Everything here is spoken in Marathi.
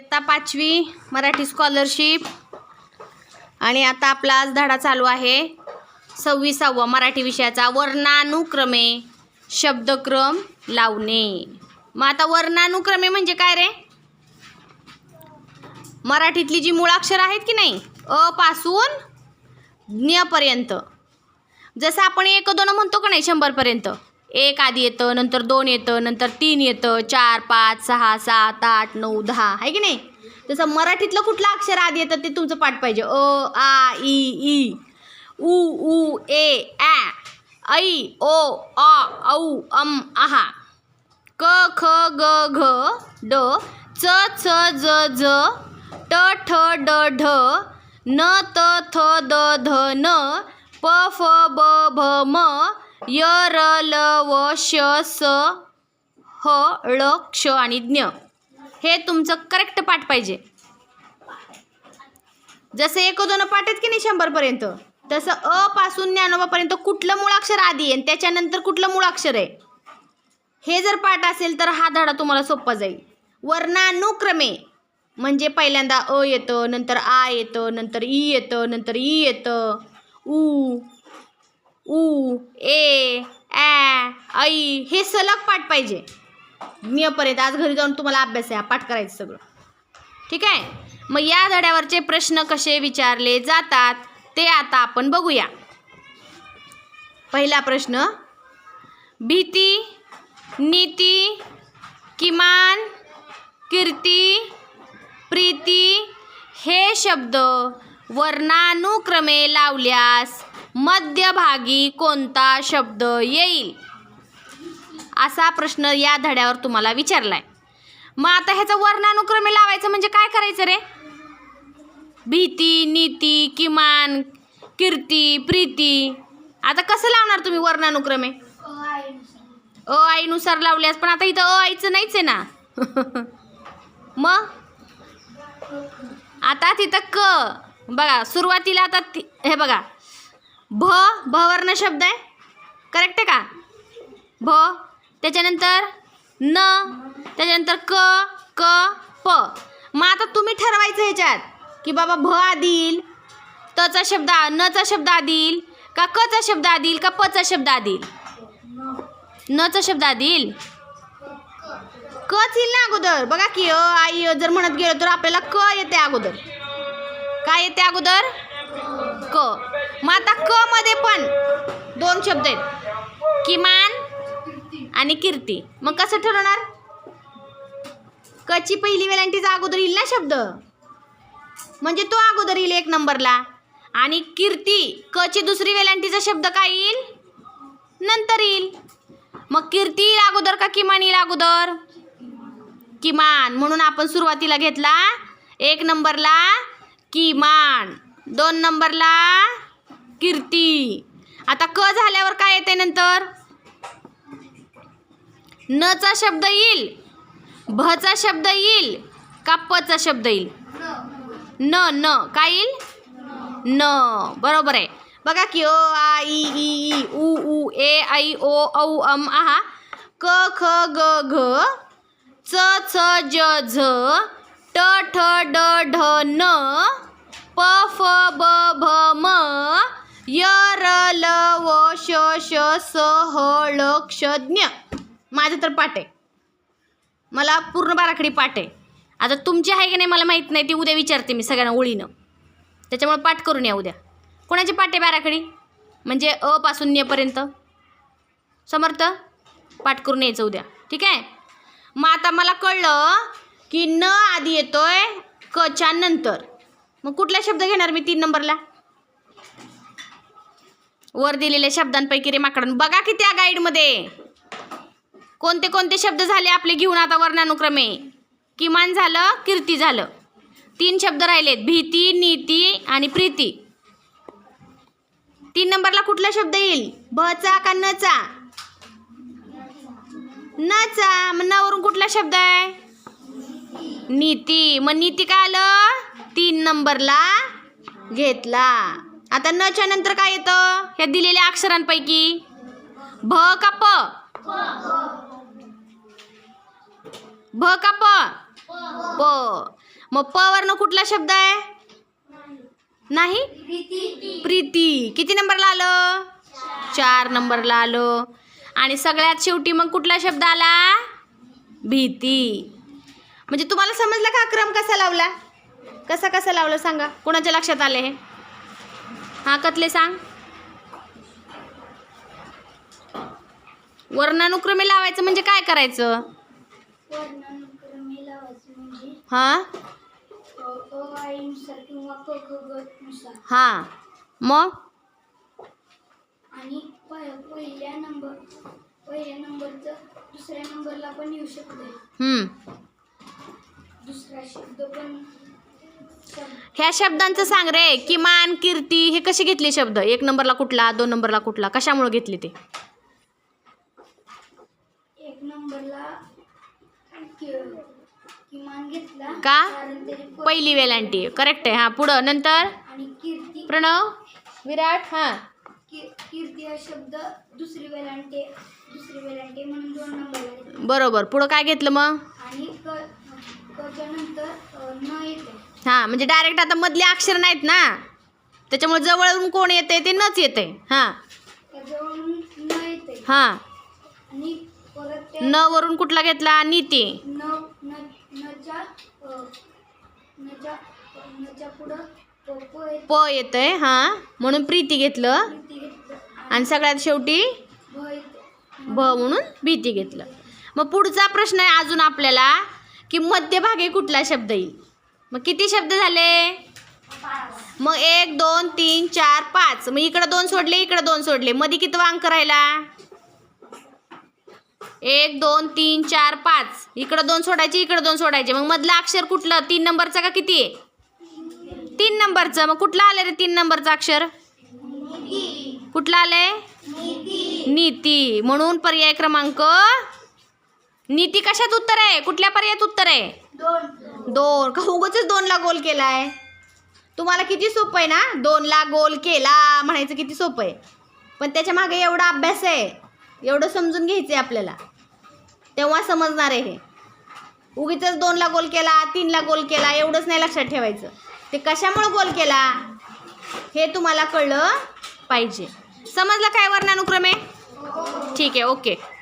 इयत्ता पाचवी मराठी स्कॉलरशिप आणि आता आपला आज धडा चालू आहे. सव्वीसावा मराठी विषयाचा वर्णानुक्रमे शब्दक्रम लावणे. मग आता वर्णानुक्रमे म्हणजे काय रे? मराठीतली जी मुळाक्षर आहेत की नाही? अ पासून ज्ञपर्यंत. जसं आपण एक दोन म्हणतो का नाही शंभरपर्यंत. एक आधी येतं नंतर दोन येतं नंतर तीन येतं चार पाच सहा सात आठ नऊ दहा. आहे की नाही? तसं मराठीतलं कुठलं अक्षर आधी येतं ते तुमचं पाठ पाहिजे. अ आ ई ई उ उ ए ॲ ऐ ओ अ औ अम आहा. क ख ग घ ड च छ ज झ ट ठ ड ढ न त थ द ध न प फ ब भ म य र ल व श स ह ळ क्ष आणि ज्ञ. हे तुमचं करेक्ट पाठ पाहिजे. जसं एक दोन पाठ आहेत की नाही शंभरपर्यंत? तसं अ पासून ज्ञानोबापर्यंत कुठलं मुळाक्षर आधी आहे आणि त्याच्यानंतर कुठलं मुळाक्षर आहे? हे जर पाठ असेल तर हा धडा तुम्हाला सोपा जाईल. वर्णानुक्रमे. म्हणजे पहिल्यांदा अ येतं नंतर आ येतं नंतर ई येतं नंतर ई येतं उ उ ए ॲ ऐ हे सलग पाठ पाहिजे. ज्ञपर्यंत आज घरी जाऊन तुम्हाला अभ्यास आहे पाठ करायचं सगळं. ठीक आहे? मग या धड्यावरचे प्रश्न कसे विचारले जातात ते आता आपण बघूया. पहिला प्रश्न भीती नीती किमान कीर्ती प्रीती हे शब्द वर्णानुक्रमे लावल्यास मध्यभागी कोणता शब्द येईल? असा प्रश्न या धड्यावर तुम्हाला विचारलाय. मग आता ह्याचं वर्णानुक्रमे लावायचं म्हणजे काय करायचं रे? भीती नीती किमान कीर्ती प्रीती. आता कसं लावणार तुम्ही वर्णानुक्रमे? अ आईनुसार लावल्यास पण आता इथं अ आईचं नाहीच आहे ना. मग? आता तिथं क. बघा सुरुवातीला आता हे बघा. भ भ वर्ण शब्द आहे. करेक्ट आहे का? भ त्याच्यानंतर न त्याच्यानंतर क क प. मग आता तुम्ही ठरवायचं ह्याच्यात की बाबा भ आदील तचा शब्द नचा शब्द आदील का कचा शब्द आधी का पचा शब्द आदील? नचा शब्द आधी कच येईल ना अगोदर. बघा की अ आई अ जर म्हणत गेलो तर आपल्याला क येते अगोदर. काय येते अगोदर? क. मग आता क मध्ये पण दोन शब्द आहेत. किमान आणि कीर्ती. मग कसं ठरवणार? कची पहिली वेलांटीचा अगोदर येईल ना शब्द? म्हणजे तो अगोदर येईल एक नंबरला. आणि कीर्ती कची दुसरी वेलांटीचा शब्द काय येईल? नंतर येईल. मग कीर्ती येईल अगोदर का किमान येईल अगोदर? किमान. म्हणून आपण सुरुवातीला घेतला एक नंबरला किमान. दोन नंबरला कीर्ती. आता क झाल्यावर काय येते नंतर? न चा शब्द येईल. भचा शब्द येईल. का पचा शब्द येईल? न न. काय येईल? न. बरोबर आहे. बघा की ओ आ ई ई ई उ उ ए ऐ ओ औ अम आहा क ख ग घ च छ ज झ ट ठ ड ढ न प फ ब भ म य र ल व श श स ह ळ क्ष ज्ञ माझं तर पाठ आहे. मला पूर्ण बाराखडी पाठ आहे. आता तुमची आहे की नाही मला माहीत नाही ती उद्या विचारते मी सगळ्यांना ओळीनं. त्याच्यामुळे पाठ करून या उद्या. कोणाची पाठ आहे बाराखडी? म्हणजे अ पासून नेपर्यंत समर्थ? पाठ करून यायचं उद्या. ठीक आहे? मग आता मला कळलं की न आधी येतोय कच्या नंतर. मग कुठला शब्द घेणार मी तीन नंबरला? वर दिलेल्या शब्दांपैकी रेमाकडून बघा की त्या गाईडमध्ये कोणते कोणते शब्द झाले आपले घेऊन आता वर्णानुक्रमे. किमान झालं कीर्ती झालं. तीन शब्द राहिलेत. भीती नीती आणि प्रीती. तीन नंबरला कुठला शब्द येईल? भचा का नचा नचा मग नवरून कुठला शब्द आहे? नीती. मग नीती काय आलं? तीन नंबरला घेतला. आता नच्या नंतर काय येतं? ह्या दिलेल्या अक्षरांपैकी. भ का प? भ का प? प. मग प वरनं कुठला शब्द आहे? नाही? प्रीती. किती नंबरला आलं? चार नंबरला आलं. आणि सगळ्यात शेवटी मग कुठला शब्द आला? भीती. म्हणजे तुम्हाला समजलं का क्रम कसा लावला? कसा कसा लावला सांगा? कोणाच्या लक्षात आले हे? हां कतले सांग. वर्णानुक्रमे लावायचं म्हणजे काय करायचं? म्हणजे हां? हां. मग? आणि पहिल्या नंबर पहिल्या नंबरचं दुसऱ्या नंबरला पण येऊ शकते हम्म. दुसरा शब्द पण ह्या शब्दांचं सांग रे. किमान कीर्ती हे कसे घेतले शब्द? एक नंबरला कुठला दोन नंबरला कुठला? कशामुळे घेतले ते? एक नंबरला कि- किमान घेतला. पहिली वेलांटी. करेक्ट आहे. हां पुढं. नंतर? प्रणव? विराट? हां. कीर्ती हा शब्द दुसरी वेलांटे दुसरी वेलांटे म्हणून दोन नंबरला बरोबर. पुढं काय घेतलं मग? आणि न येते. हां म्हणजे डायरेक्ट आता मधले अक्षर नाहीत ना? त्याच्यामुळे जवळून कोण येते ते नच येते. हां. त्याजवळून न येते. हां. आणि परत त्या न वरून कुठला घेतला? नीती. न न नच्या अ, नच्या नच्या पुढं प प येते. प येतंय हां. म्हणून प्रीती घेतलं. आणि सगळ्यात शेवटी भ येते. भ म्हणून भीती घेतलं. मग पुढचा प्रश्न आहे अजून आपल्याला. की मध्यभागी कुठला शब्द येईल? मग किती शब्द झाले? मग एक दोन तीन चार पाच. मग इकडं दोन सोडले इकडं दोन सोडले. मध्ये किती अंक राहिला? एक दोन तीन चार पाच. इकडं दोन सोडायचे इकडं दोन सोडायचे. मग मधलं अक्षर कुठलं? तीन नंबरचं का किती? आहे तीन नंबरचं. मग कुठलं आलं रे तीन नंबरचं अक्षर? कुठलं आलंय? नीती. म्हणून पर्याय क्रमांक नीती कशात उत्तर आहे? कुठल्या पर्यायात उत्तर आहे? दोन. का उगच दोनला गोल केलाय? तुम्हाला किती सोपं आहे ना? दोनला गोल केला म्हणायचं किती सोपं आहे? पण त्याच्यामागे एवढा अभ्यास आहे. एवढं समजून घ्यायचं आहे आपल्याला. तेव्हा समजणार आहे हे. उगीच दोनला गोल केला तीनला गोल केला एवढंच नाही लक्षात ठेवायचं. ते कशामुळं गोल केला? हे तुम्हाला कळलं पाहिजे. समजलं काय वर्णानुक्रमे? ठीक आहे ओके.